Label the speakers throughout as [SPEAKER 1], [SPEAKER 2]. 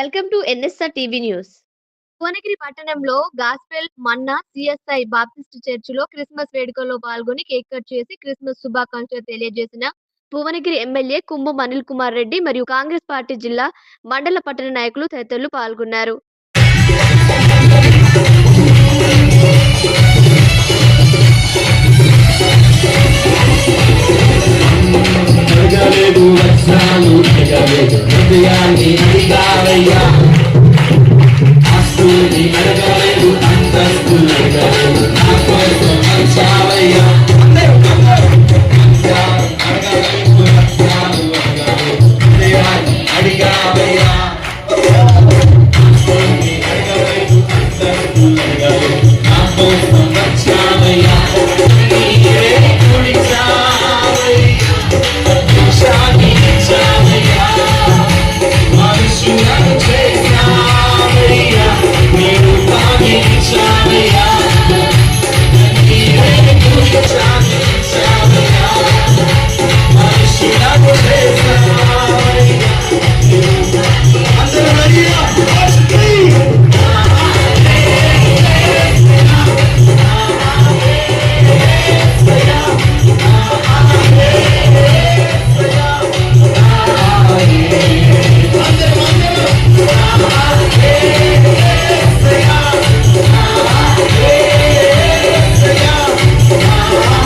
[SPEAKER 1] Welcome to NSR TV news. Bhuvanagiri పట్టణంలో gospel మన్నా CSI Baptist చర్చిలో Christmas వేడుకల్లో పాల్గొని కేక్ కట్ చేసి క్రిస్మస్ శుభాకాంక్షలు తెలియజేసిన భువనగిరి ఎమ్మెల్యే కుంభం అనిల్ కుమార్ రెడ్డి మరియు కాంగ్రెస్ పార్టీ జిల్లా మండల పట్టణ నాయకులు తదితరులు పాల్గొన్నారు.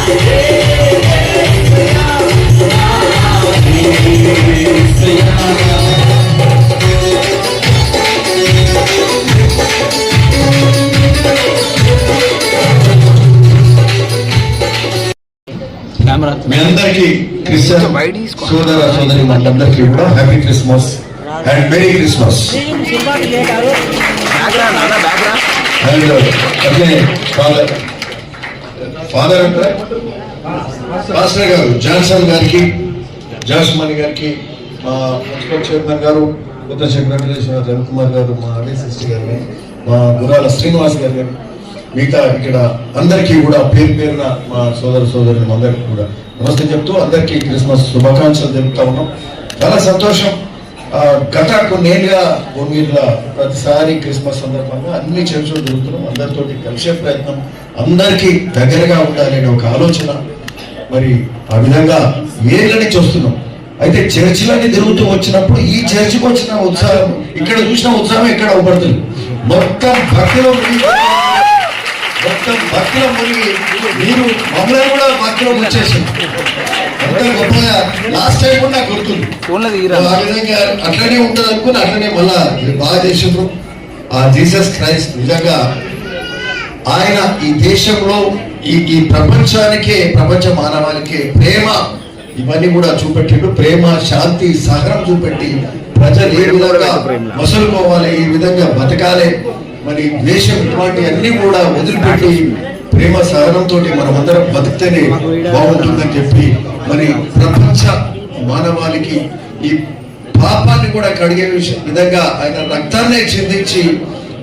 [SPEAKER 2] Yeah.
[SPEAKER 3] మీ అందరికీ క్రిస్టియన్ సోదర సోదరి మనందరికీ కూడా happy Christmas and merry Christmas. And అట్లే ఫాదర్. ఫాదర్ అంటే? పాస్టర్ గారు జాన్సన్ గారికి జాస్మణి గారికి మా మున్సిపల్ చైర్మన్ గారు కొత్త సెక్రటరీ రవికుమార్ గారు మా అడిసిస్టి గారు మా గురాల శ్రీనివాస్ గారు గారు మిగతా ఇక్కడ అందరికీ కూడా పేరు పేరున మా సోదర సోదరులు అందరికీ కూడా నమస్తే చెప్తూ అందరికీ క్రిస్మస్ శుభాకాంక్షలు చెప్తా ఉన్నాం. చాలా సంతోషం. ఆ, గత కొన్నేళ్ళుగా భూమిలో ప్రతిసారి క్రిస్మస్ సందర్భంగా అన్ని చర్చలు జరుగుతున్నాం అందరితోటి కలిసే ప్రయత్నం అందరికీ దగ్గరగా ఉండాలనే ఒక ఆలోచన. మరి ఆ విధంగా ఏళ్ళ నుంచి వస్తున్నాం. అయితే చర్చిలన్నీ తిరుగుతూ వచ్చినప్పుడు ఈ చర్చికి వచ్చిన ఉత్సాహం ఇక్కడ చూసిన ఉత్సాహం ఇక్కడ అవుపడుతుంది మొత్తం భక్తిలో మొత్తం భక్తిలో మునిగి మీరు మమ్మల్ని కూడా భక్తిలో అంత గొప్పగా లాస్ట్ టైం కూడా నాకు గుర్తుంది. ఆ విధంగా అట్లనే ఉంటుంది అనుకుని అట్లనే మళ్ళా మీరు బాగా చేసిండ్రు. ఆ జీసస్ క్రైస్ట్ నిజంగా ఆయన ఈ దేశంలో ఈ ఈ ప్రపంచానికే ప్రపంచ మానవాళికే ప్రేమ ఇవన్నీ కూడా చూపెట్టిండు. ప్రేమ శాంతి సహనం చూపెట్టి ప్రజలు ఏ విధంగా మసులుకోవాలి ఈ విధంగా బతకాలి మరి దేశం ఇటువంటి అన్ని కూడా వదిలిపెట్టి ప్రేమ సహనంతో మనం అందరం బతికితేనే బాగుంటుందని చెప్పి మరి ప్రపంచ మానవాళికి ఈ పాపాన్ని కూడా కడిగే విధంగా ఆయన రక్తాన్ని చిందించి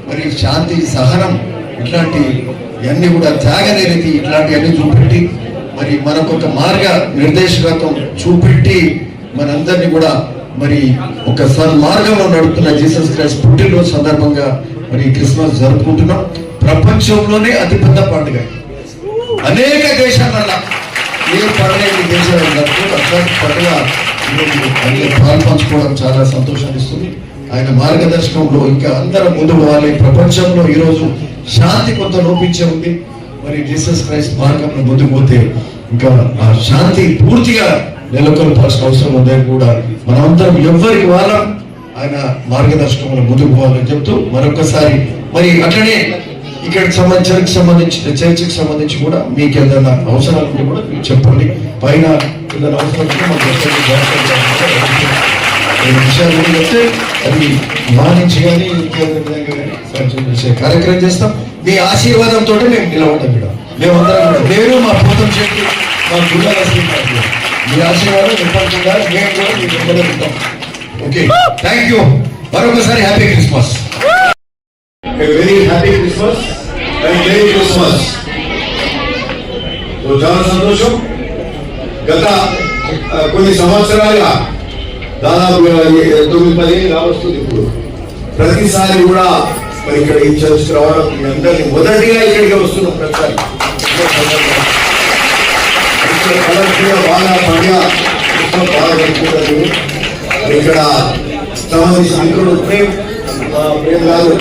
[SPEAKER 3] మరి శాంతి సహనం ఇట్లాంటి అన్ని కూడా త్యాగనిరతి ఇట్లాంటి అన్ని చూపెట్టి మరి మనకొక మార్గ నిర్దేశకత్వం చూపెట్టి మనందరినీ కూడా మరి ఒక సన్మార్గంలో నడుపుతున్న జీసస్ క్రైస్ట్ పుట్టినరోజు సందర్భంగా మరి క్రిస్మస్ జరుపుకుంటున్నాం. ప్రపంచంలోనే అతిపెద్ద పండుగ. అనేక దేశాలలో ఏ పండుగ దేశాలు అట్లాంటి పండుగ పాల్పంచుకోవడం పంచుకోవడం చాలా సంతోషాన్ని ఇస్తుంది ఆయన మార్గదర్శకంలో ఇంకా అందరం ముందు పోవాలి. ప్రపంచంలో ఈరోజు శాంతి కొంత లోపించే ఉంది. మరి జీసస్ క్రైస్ట్ మార్గంలో ముందుకు పోతే ఇంకా ఆ శాంతి పూర్తిగా నెలకొల్పాల్సిన అవసరం ఉందని కూడా మనమందరం ఎవరికి వాళ్ళం. ఆయన మార్గదర్శకంలో ముందుకు పోవాలని చెప్తూ మరొకసారి మరి అట్లనే ఇక్కడ సంబంధించిన సంబంధించి చర్చకు సంబంధించి కూడా మీకు ఏదైనా అవసరాలు ఉంటే కూడా మీరు చెప్పండి. పైన ఏదైనా అవసరం ఉంటే మాకు జాగ్రత్తగా విషయాలు చెప్తే అది మానించి కానీ చేసే కార్యక్రమం చేస్తాం. మీ ఆశీర్వాదంతో మేము నిలబడ్డాం ఇక్కడ. మేమందరం కూడా. నేను మా పోతం శెట్టి మా గుళ్ళ మీ ఆశీర్వాదం ఎప్పటికుండా మేము కూడా మీకు వెంబడే ఉంటాం. ఓకే థ్యాంక్ యూ మరొకసారి happy Christmas very happy Christmas and merry Christmas చాలా సంతోషం గత కొన్ని సంవత్సరాలుగా దాదాపు తొమ్మిది పది కావస్తుంది ఇప్పుడు ప్రతిసారి కూడా మరి ఇక్కడ ఈ చర్చ్ రావడం మీ అందరినీ మొదటిగా ఇక్కడికి వస్తున్నాం ప్రతిసారి బాగా పండుగ బాగా జరుపుకుంటారు ఇక్కడ సంబంధించిన శంకరుడు ప్రేమ్ ప్రేమ్ గారు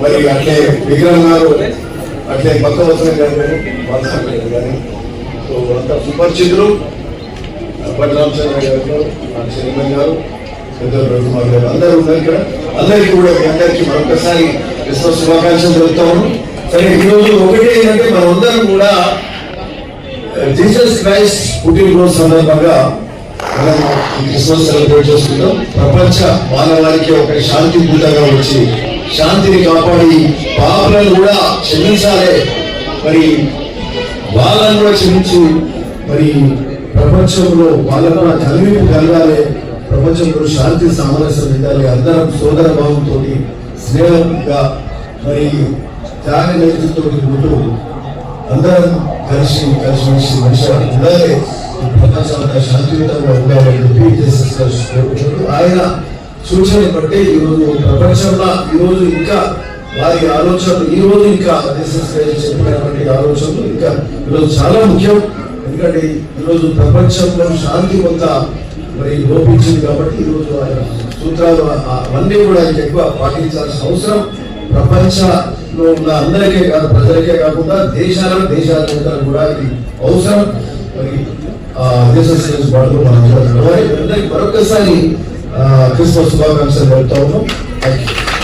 [SPEAKER 3] మరి అట్లే విగ్రహం గారు అట్లే భక్తవత్సరం గారు గారు కానీ సో అంత సుపరిచితులు. అప్పటి రామచంద్ర గారు చంద్రబాబు గారు పెద్దలు రవికుమార్ గారు అందరూ ఉన్నారు ఇక్కడ. అందరికీ కూడా మీ అందరికీ మరొకసారి క్రిస్మస్ శుభాకాంక్షలు తెలుపుతాము సరే ఈరోజు ఒకటి ఏంటంటే మనమందరం కూడా జీసస్ క్రైస్ట్ పుట్టినరోజు సందర్భంగా మనం ఈ క్రిస్మస్ సెలబ్రేట్ చేసుకుంటాం ప్రపంచ మానవాళికి ఒక శాంతి పూటగా వచ్చి శాంతిని కాపాడి పాపలను కూడా క్షమించాలే మరి వాళ్ళని కూడా క్షమించి మరి ప్రపంచంలో వాళ్ళకు కూడా కలివింపు కలగాలి ప్రపంచంలో శాంతి సామరస్యం ఉండాలి అందరం సోదర భావంతో స్నేహంగా మరి త్యాగ నేతృత్వంతో ఉంటూ అందరం కలిసి కలిసిమెలిసి మనిషి ఉండాలి ఈ శాంతియుతంగా ఉండాలని చెప్పి జీసస్ కోరుకుంటూ ఆయన సూచన బట్టి ఈరోజు ప్రపంచంలో ఈరోజు ఇంకా వారి ఆలోచనలు ఈ రోజు ఇంకా జీసస్ చెప్పినటువంటి ఆలోచనలు ఇంకా ఈరోజు చాలా ముఖ్యం ఎందుకంటే ఈరోజు ప్రపంచంలో శాంతి కొంత మరి లోపించింది కాబట్టి ఈరోజు ఆయన సూత్రాలు ఆ- అవన్నీ కూడా ఎక్కువ పాటించాల్సిన అవసరం ప్రపంచంలో ఉన్న అందరికీ కాదు ప్రజలకే కాకుండా దేశాలను దేశాల కూడా ఇది అవసరం. మరి ఆ జీసస్ క్రైస్ట్ బాడలో మనం అందరం నడవాలి. అందరికీ మరొకసారి ఆ, క్రిస్మస్ శుభాకాంక్షలు చెప్తా ఉన్నాం. Thank you